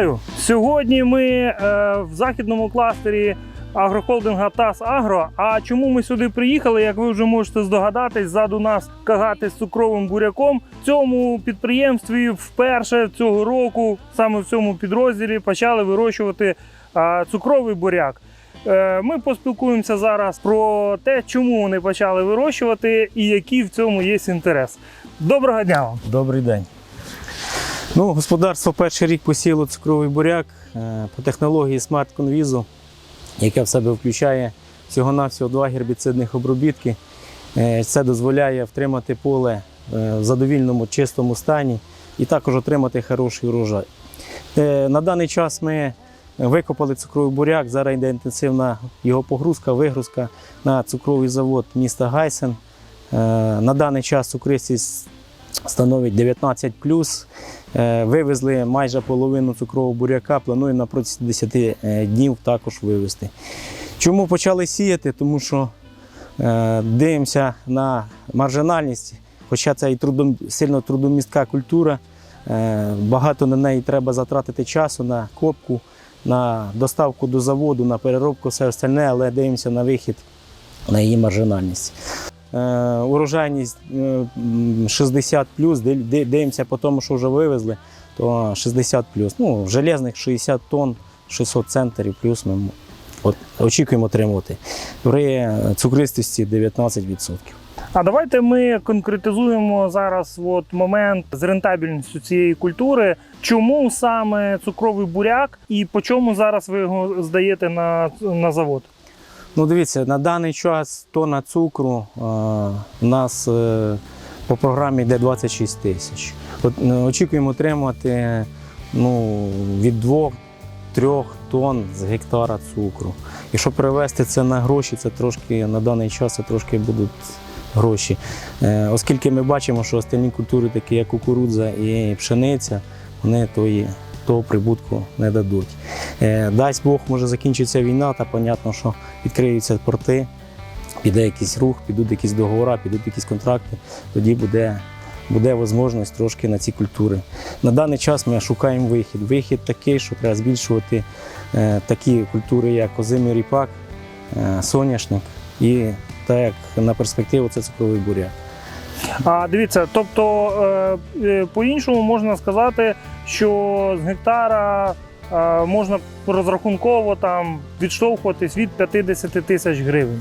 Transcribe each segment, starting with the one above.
Вітаю! Сьогодні ми е, в західному кластері агрохолдинга ТАС Агро. А чому ми сюди приїхали? Як ви вже можете здогадатись, ззаду нас кагати з цукровим буряком. В цьому підприємстві вперше цього року, саме в цьому підрозділі, почали вирощувати е, цукровий буряк. Е, Ми поспілкуємося зараз про те, чому вони почали вирощувати і який в цьому є інтерес. Доброго дня вам! Добрий день. Ну, господарство перший рік посіло цукровий буряк е, по технології Smart Conviso, яка в себе включає всього-навсього два гербіцидних обробітки. Е, Це дозволяє втримати поле е, в задовільному чистому стані і також отримати хороший урожай. На даний час ми викопали цукровий буряк. Зараз йде інтенсивна його погрузка, вигрузка на цукровий завод міста Гайсен. На даний час цукристість становить 19 Вивезли майже половину цукрового буряка, плануємо на протязі 10 е, днів також вивезти. Чому почали сіяти? Тому що е, дивимося на маржинальність, хоча це і трудом, сильно трудомістка культура. Е, багато на неї треба затратити часу на копку, на доставку до заводу, на переробку, все остальне, але дивимося на вихід на її маржинальність. Е, урожайність е, м, 60 дивимося по тому, що вже вивезли, то 60 Ну, железних 60 тонн, 600 центрів плюс ми от, очікуємо отримувати. При цукристості 19%. А давайте ми конкретизуємо зараз от момент з рентабельністю цієї культури. Чому саме цукровий буряк і по чому зараз ви його здаєте на, на завод? Ну, дивіться, на даний час тонна цукру е, у нас е, по програмі йде 26 тисяч. Е, очікуємо отримати ну, від 2-3 тонн з гектара цукру. І щоб перевести це на гроші, це трошки на даний час це трошки будуть гроші. Е, оскільки ми бачимо, що остальні культури, такі як кукурудза і пшениця, вони тої, того прибутку не дадуть. Е, Дасть Бог, може закінчиться війна, та понятно, що відкриються порти, піде якийсь рух, підуть якісь договори, підуть якісь контракти, тоді буде, буде можливість трошки на ці культури. На даний час ми шукаємо вихід. Вихід такий, що треба збільшувати е, такі культури, як озимий ріпак, е, соняшник і так як на перспективу це цукровий буряк. А дивіться, тобто по-іншому можна сказати, що з гектара можна розрахунково там відштовхуватись від 50 тисяч гривень.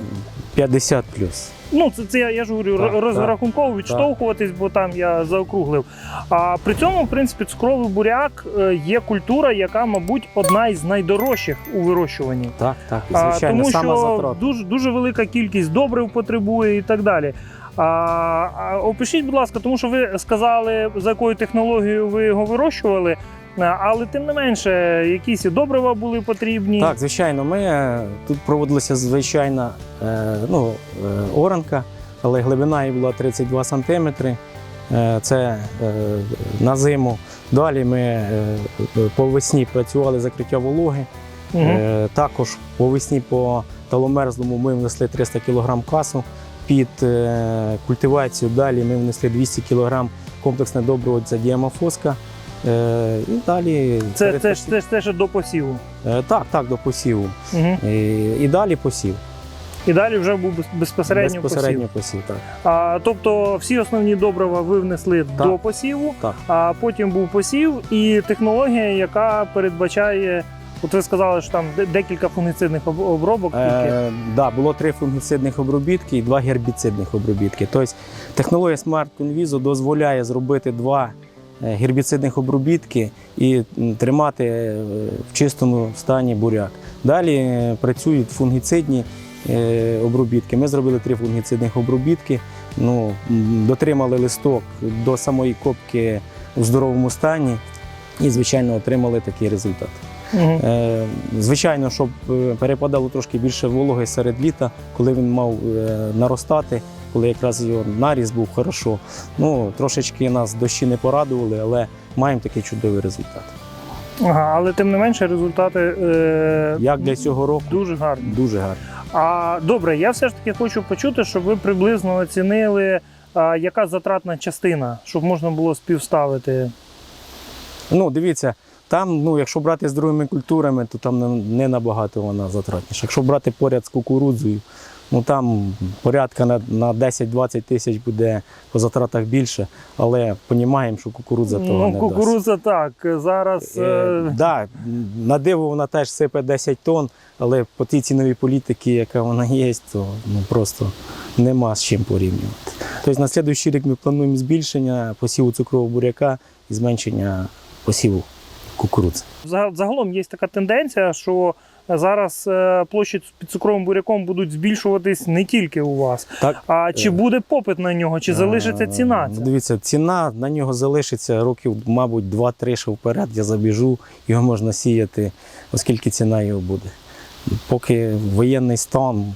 50 плюс. Ну, це, це я, я ж говорю, Так, роз- розрахунково відштовхуватись, бо там я заокруглив. А при цьому, в принципі, цукровий буряк е, є культура, яка, мабуть, одна із найдорожчих у вирощуванні. Так, так. І, А, тому що дуже, дуже велика кількість добрив потребує і так далі. А, опишіть, будь ласка, тому що ви сказали, за якою технологією ви його вирощували, але тим не менше, якісь і добрива були потрібні. Так, звичайно, ми е, тут проводилася звичайна е, ну, е, оранка, але глибина її була 32 сантиметри. Е, Це е, на зиму. Далі ми е, по весні працювали закриття вологи. Е, Також по весні по таломерзлому ми внесли 300 кг касу. Під е, культивацію далі ми внесли 200 кг комплексне добриво це діамофоска. Е, І далі Це, це, це, це ще до посіву. Е, Так, так, до посіву. Угу. І, і далі посів. І далі вже був безпосередньо, Безпосередньо посів. посів, так. А, тобто всі основні добрива ви внесли Так. до посіву, Так. а потім був посів і технологія, яка передбачає. От ви сказали, що там декілька фунгіцидних обробок тільки. Е, да, було три фунгіцидних обробітки і два гербіцидних обробітки. Тобто технологія Smart Conviso дозволяє зробити два е, гербіцидних обробітки і тримати е, в чистому стані буряк. Далі е, працюють фунгіцидні обробітки. Ми зробили три фунгіцидних обробітки, ну, дотримали листок до самої копки в здоровому стані і, звичайно, отримали такий результат. Е, Звичайно, щоб е, перепадало трошки більше вологи серед літа, коли він мав е, наростати, коли якраз його наріст був хорошо. Ну, трошечки нас дощі не порадували, але маємо такий чудовий результат. Ага, але тим не менше результати е, Як для цього року, дуже гарні. дуже гарно. А добре, я все ж таки хочу почути, щоб ви приблизно оцінили, а, яка затратна частина, щоб можна було співставити. Ну, дивіться, Там, ну, якщо брати з другими культурами, то там не- набагато вона затратніша. Якщо брати поряд з кукурудзою, ну там порядка на, на 10-20 тисяч буде по затратах більше, але розуміємо, що кукурудза того Ну, не кукурудза так. Зараз дасть. е, Е, да, на диво вона теж сипе 10 тонн, але по тій ціновій політиці, яка вона є, то ну, просто нема з чим порівнювати. Тобто на наступний рік ми плануємо збільшення посіву цукрового буряка і зменшення посіву кукурудзи. Загалом є така тенденція, що зараз е, площі під цукровим буряком будуть збільшуватись не тільки у вас. Так, А чи Е. буде попит на нього, чи залишиться ціна? Е, ця? ну, Дивіться, ціна на нього залишиться років, мабуть, 2-3 ще вперед. Я забіжу, його можна сіяти, оскільки ціна його буде. Поки воєнний стан,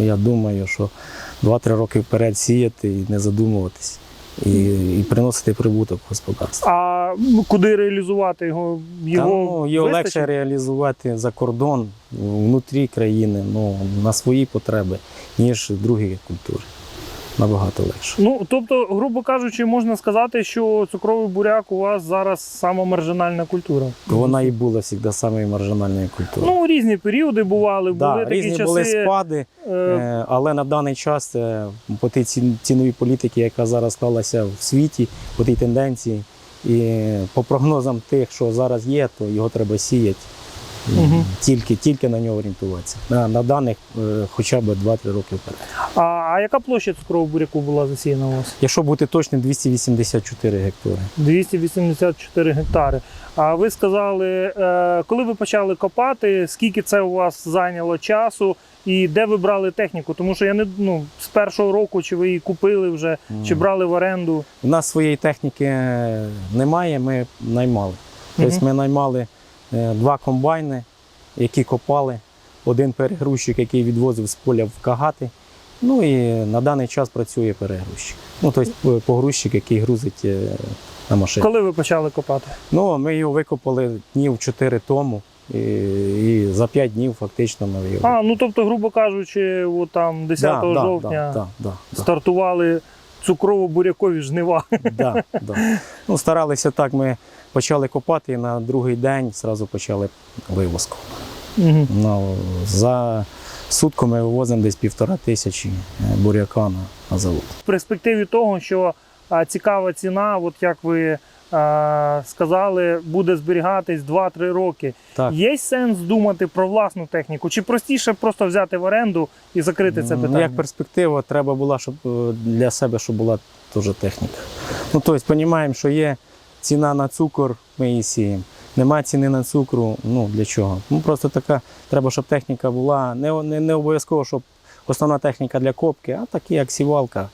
я думаю, що 2-3 роки вперед сіяти і не задумуватись. І, і приносити прибуток в господарство. Ну, куди реалізувати його? Та, Його, ну, його вистачить? легше реалізувати за кордон, внутрі країни, ну, на свої потреби, ніж другі культури. Набагато легше. Ну, тобто, грубо кажучи, можна сказати, що цукровий буряк у вас зараз сама маржинальна культура. Вона і була завжди самою маржинальною культурою. Ну, різні періоди бували, да, були такі різні часи. були спади, е, е, але на даний час е, по тій ціновій політиці, яка зараз склалася в світі, по тій тенденції, і по прогнозам тих, що зараз є, то його треба сіяти. Мгм. Тільки, тільки на нього орієнтуватися. На, на даних е, хоча б 2-3 роки вперед. а, а яка площа цукрового буряку була засіяна у вас? Якщо бути точним, 284 гектари. 284 гектари. А ви сказали, е, коли ви почали копати, скільки це у вас зайняло часу і де ви брали техніку? Тому що я не ну, з першого року, чи ви її купили вже, чи брали в оренду. У нас своєї техніки немає, ми наймали. Тобто ми наймали два комбайни, які копали, один перегрузчик, який відвозив з поля в кагати. Ну і на даний час працює перегрузчик. Ну, тобто погрузчик, який грузить е, на машину. Коли ви почали копати? Ну, ми його викопали днів 4 тому, і, і за 5 днів фактично ми його. А, ну тобто, грубо кажучи, от там 10 Да, да, жовтня Да, да, да, да. стартували цукрово-бурякові жнива. Да, да. Ну, старалися так. Ми почали копати і на другий день зразу почали вивозку. Угу. Ну, за сутку ми вивозимо десь півтора тисячі е, буряка на, на завод. В перспективі того, що цікава ціна, от як ви сказали, буде зберігатись 2-3 роки. Так. Є сенс думати про власну техніку? Чи простіше просто взяти в оренду і закрити це Ну, питання? Як перспектива, треба була, щоб е, для себе щоб була теж техніка. Ну, тобто, розуміємо, що є ціна на цукор, ми її сіємо. Немає ціни на цукру, ну для чого? Ну просто така, треба, щоб техніка була. Не, не, не обов'язково, щоб основна техніка для копки, а такі, як сівалка,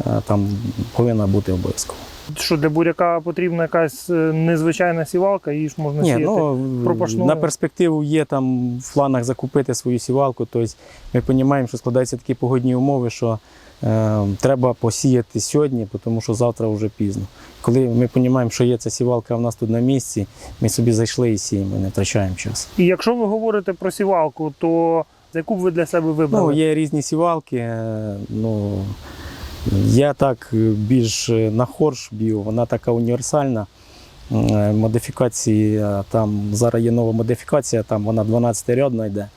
е, там повинна бути обов'язково. Що для буряка потрібна якась е, незвичайна сівалка, її ж можна Ні, сіяти. ну, пропашною. на перспективу є там в планах закупити свою сівалку. Тобто ми розуміємо, що складаються такі погодні умови, що е, треба посіяти сьогодні, тому що завтра вже пізно. Коли ми розуміємо, що є ця сівалка в нас тут на місці, ми собі зайшли і сіємо, не втрачаємо час. І якщо ви говорите про сівалку, то яку б ви для себе вибрали? Ну, є різні сівалки. е, Ну, я так е, більш е, на хорш б'ю, вона така універсальна. Е, Модифікації там зараз є нова модифікація, там вона 12 рядна йде.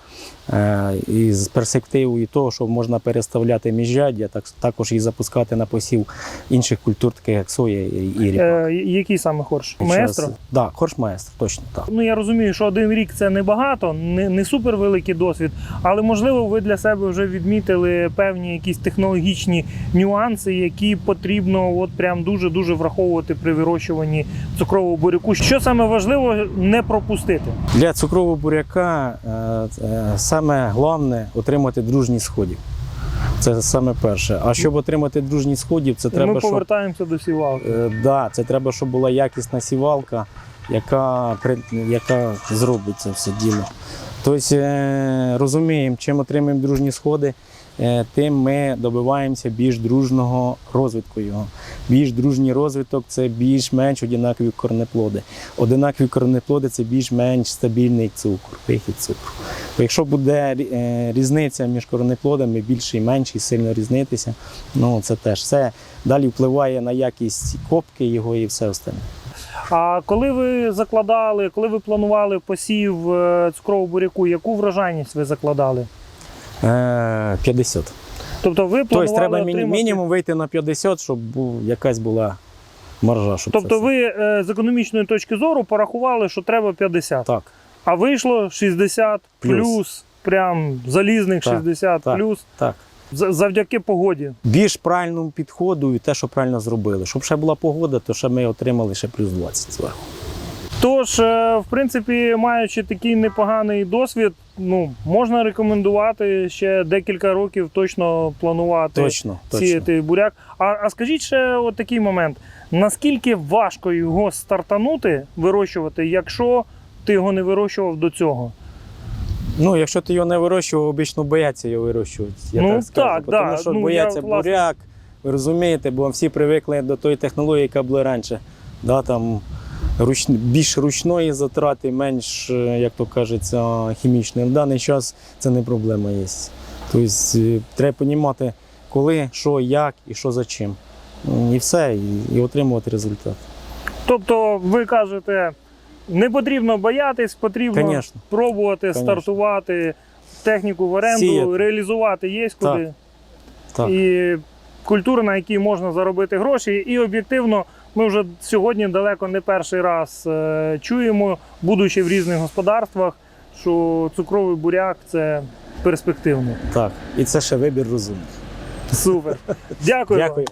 Е, І з перспективою того, що можна переставляти міжряддя, так, також її запускати на посів інших культур, таких як соя і, і ріпак. Е, який саме хорш? Маестро? Так, да, хорш маестро, точно так. Ну я розумію, що один рік це небагато, не, не супер великий досвід, але можливо ви для себе вже відмітили певні якісь технологічні нюанси, які потрібно от прям дуже дуже враховувати при вирощуванні цукрового буряку. Що саме важливо не пропустити? Для цукрового буряка е, е, саме головне отримати дружність сходів. Це саме перше. А щоб отримати дружність сходів, це треба, Ми щоб, повертаємося до сівалки. е, да, це треба, щоб була якісна сівалка, яка, яка зробить це все діло. Тобто е, розуміємо, чим отримуємо дружні сходи, тим ми добиваємося більш дружного розвитку його. Більш дружній розвиток це більш-менш однакові корнеплоди. Одинакові корнеплоди це більш-менш стабільний цукор, вихід цукру. Бо якщо буде е, різниця між корнеплодами більше і менше, сильно різнитися, ну це теж все далі впливає на якість копки його і все остальне. А коли ви закладали, коли ви планували посів е, цукрового буряку, яку врожайність ви закладали? Е, 50. Тобто ви планували Тобто треба отримати... мінімум вийти на 50, щоб якась була маржа. Щоб Тобто це ви е, з економічної точки зору порахували, що треба 50, Так, а вийшло 60 плюс, Плюс. прям залізних Так, 60 так. плюс так. завдяки погоді. Більш правильному підходу і те, що правильно зробили. Щоб ще була погода, то ще ми отримали ще плюс 20 зверху. Тож, е, в принципі, маючи такий непоганий досвід, ну можна рекомендувати ще декілька років точно планувати Точно, точно. сіяти буряк. А, а скажіть ще от такий момент: наскільки важко його стартанути, вирощувати, якщо ти його не вирощував до цього? Ну, якщо ти його не вирощував, обично бояться його вирощувати. Я Ну, так скажу. так, Тому да. що Ну, бояться я, буряк, ви розумієте, бо всі привикли до тої технології, яка була раніше. Да, там руч... більш ручної затрати, менш, е, як то кажеться, хімічної. В даний час це не проблема є. Тобто е, треба розуміти, коли, що, як і що за чим. І все, і, і отримувати результат. Тобто, ви кажете, не потрібно боятись, потрібно Конечно. пробувати Конечно. стартувати техніку в оренду, Сіяти. реалізувати є куди. Так. І культура, на якій можна заробити гроші. І об'єктивно, ми вже сьогодні далеко не перший раз е, чуємо, будучи в різних господарствах, що цукровий буряк це перспективно. так. І це ще вибір розумних. Супер. Дякую. вам. Дякую.